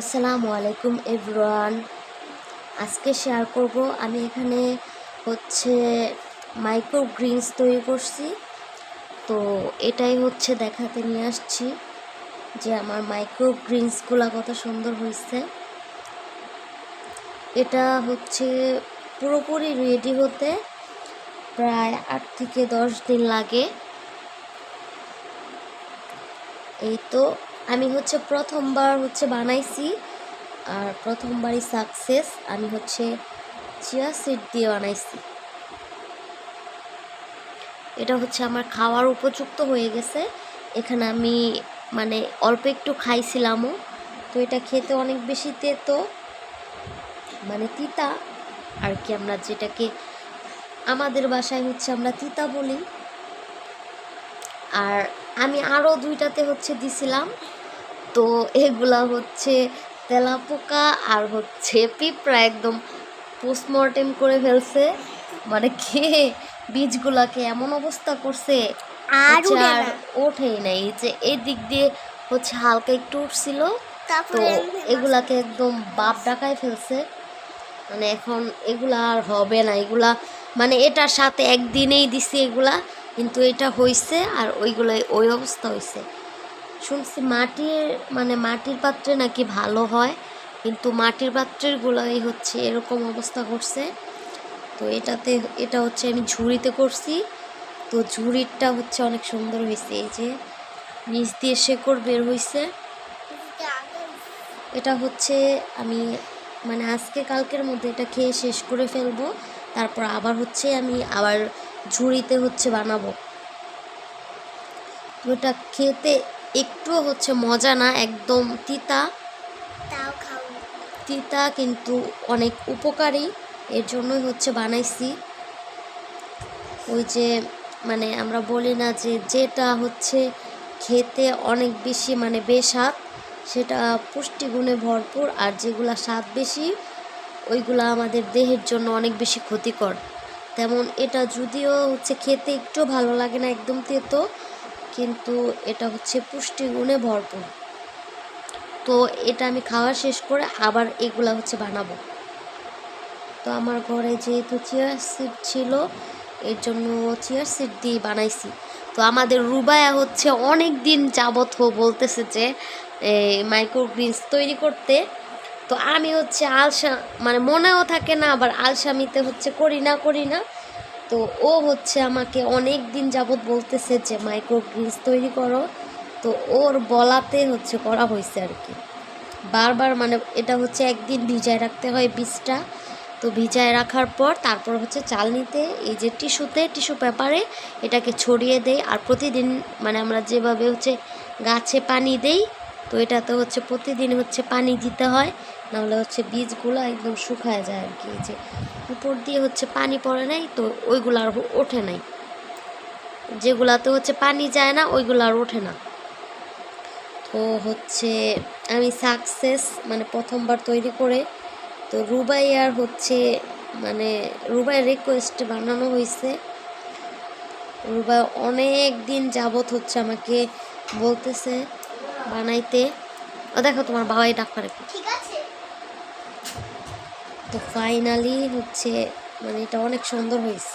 আসসালামু আলাইকুম এভরিওয়ান। আজকে শেয়ার করব। আমি এখানে হচ্ছে মাইক্রো গ্রিনস তৈরি করছি। তো এটাই হচ্ছে দেখাতে নিয়ে আসছি যে আমার মাইক্রো গ্রিনসগুলো কত সুন্দর হয়েছে। এটা হচ্ছে পুরোপুরি রেডি হতে প্রায় আট থেকে দশ দিন লাগে। এই তো আমি হচ্ছে প্রথমবার হচ্ছে বানাইছি, আর প্রথমবারই সাকসেস আমি হচ্ছে চিয়া সিড দিয়ে বানাইছি। এটা হচ্ছে আমার খাওয়ার উপযুক্ত হয়ে গেছে। এখানে আমি মানে অল্প একটু খাইছিলামও, তো এটা খেতে অনেক বেশি তেতো মানে তিতা। আর কি আমরা যেটাকে আমাদের বাসায় হচ্ছে আমরা তিতা বলি। আর আমি আরও দুইটাতে হচ্ছে দিছিলাম। তো এগুলা হচ্ছে তেলাপোকা আর হচ্ছে পিঁপড়া একদম পোস্টমর্টেম করে ফেলছে। মানে খেয়ে বীজগুলাকে এমন অবস্থা করছে আর। ওঠেই নাই যে এই দিক দিয়ে হচ্ছে হালকা একটু উঠছিল। তো এগুলাকে একদম বাপ ডাকায় ফেলছে। মানে এখন এগুলা আর হবে না এগুলা মানে এটার সাথে একদিনেই দিছি এগুলা কিন্তু এটা হইছে আর ওইগুলো ওই অবস্থা হইছে। শুনছি মাটির মানে মাটির পাত্রে নাকি ভালো হয়, কিন্তু মাটির পাত্রের গুলাই হচ্ছে এরকম অবস্থা করছে তো এটাতে, এটা হচ্ছে আমি ঝুড়িতে করছি। তো ঝুড়িটা হচ্ছে অনেক সুন্দর হয়েছে, এই যে নিচ দিয়ে শেকড় বের হয়েছে এটা হচ্ছে আমি মানে আজকে কালকের মধ্যে এটা খেয়ে শেষ করে ফেলব, তারপর আবার হচ্ছে আমি আবার ঝুড়িতে হচ্ছে বানাবো। এটা খেতে একটুও হচ্ছে মজা না একদম তিতা। তিতা কিন্তু অনেক উপকারী এর জন্যই হচ্ছে বানাইছি। ওই যে মানে আমরা বলি না যে যেটা হচ্ছে খেতে অনেক বেশি মানে বেস্বাদ সেটা পুষ্টিগুণে ভরপুর আর যেগুলা স্বাদ বেশি ওইগুলা আমাদের দেহের জন্য অনেক বেশি ক্ষতিকর। তেমন এটা যদিও হচ্ছে খেতে একটু ভালো লাগে না একদম তেতো কিন্তু এটা হচ্ছে পুষ্টিগুণে ভরপুর। তো এটা আমি খাওয়া শেষ করে আবার এগুলা হচ্ছে বানাবো। তো আমার ঘরে যেহেতু চিয়ার সিট ছিল এর জন্য চিয়ার সিট দিয়ে বানাইছি। তো আমাদের রুবায়া হচ্ছে অনেক দিন যাবত বলতেছে যে মাইক্রো গ্রিনস তৈরি করতে। তো আমি হচ্ছে আলসা মানে মনেও থাকে না, আবার আলসামিতে হচ্ছে করি না করি না। তো ও হচ্ছে আমাকে অনেক দিন যাবৎ বলতেছে যে, মাইক্রো গ্রিনস তৈরি করো। তো ওর বলাতে হচ্ছে করা হয়েছে আর কি। বারবার মানে এটা হচ্ছে একদিন ভিজায় রাখতে হয় বীজটা। তো ভিজায় রাখার পর তারপর হচ্ছে চালনিতে এই যে টিস্যুতে, টিস্যু পেপারে এটাকে ছড়িয়ে দেই। আর প্রতিদিন মানে আমরা যেভাবে হচ্ছে গাছে পানি দেই, তো এটাতে হচ্ছে প্রতিদিন হচ্ছে পানি দিতে হয়। নাহলে হচ্ছে বীজগুলো একদম শুকায় যায় আর কি যে উপর দিয়ে হচ্ছে পানি পড়ে নাই তো ওইগুলো আর ওঠে নাই। যেগুলাতে হচ্ছে পানি যায় না, ওইগুলো আর ওঠে না। তো হচ্ছে আমি সাকসেস মানে প্রথমবার তৈরি করে তো রুবাইয়ার হচ্ছে মানে রুবাইয়ের রিকোয়েস্টে বানানো হয়েছে রুবাই অনেক দিন যাবত হচ্ছে আমাকে বলতেছে বানাইতে। ও দেখো তোমার বাবাই ডাক্তার ঠিক আছে। তো ফাইনালি হচ্ছে মানে এটা অনেক সুন্দর হয়েছে।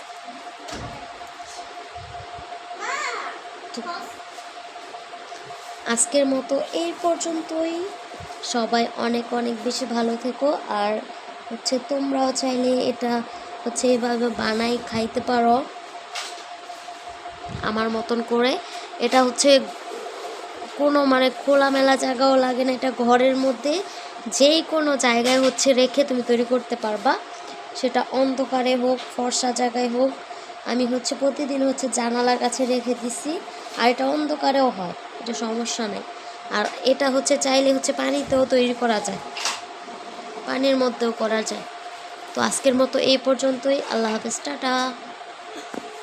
তো আজকের মতো এই পর্যন্তই। সবাই অনেক অনেক বেশি ভালো থেকো। আর হচ্ছে তোমরাও চাইলে এটা হচ্ছে এভাবে বানাই খাইতে পারো। আমার মতন করে। এটা হচ্ছে কোনো মানে খোলামেলা জায়গাও লাগে না। এটা ঘরের মধ্যে যেই কোনো জায়গায় হচ্ছে রেখে তুমি তৈরি করতে পারবা। সেটা অন্ধকারে হোক, ফর্সা জায়গায় হোক। আমি হচ্ছে প্রতিদিন হচ্ছে জানালার কাছে রেখে দিছি। আর এটা অন্ধকারেও হয়, এটা সমস্যা নেই। আর এটা হচ্ছে চাইলে হচ্ছে পানিতেও তৈরি করা যায়, পানির মধ্যেও করা যায়। তো আজকের মতো এই পর্যন্তই। আল্লাহ হাফেজ, টাটা।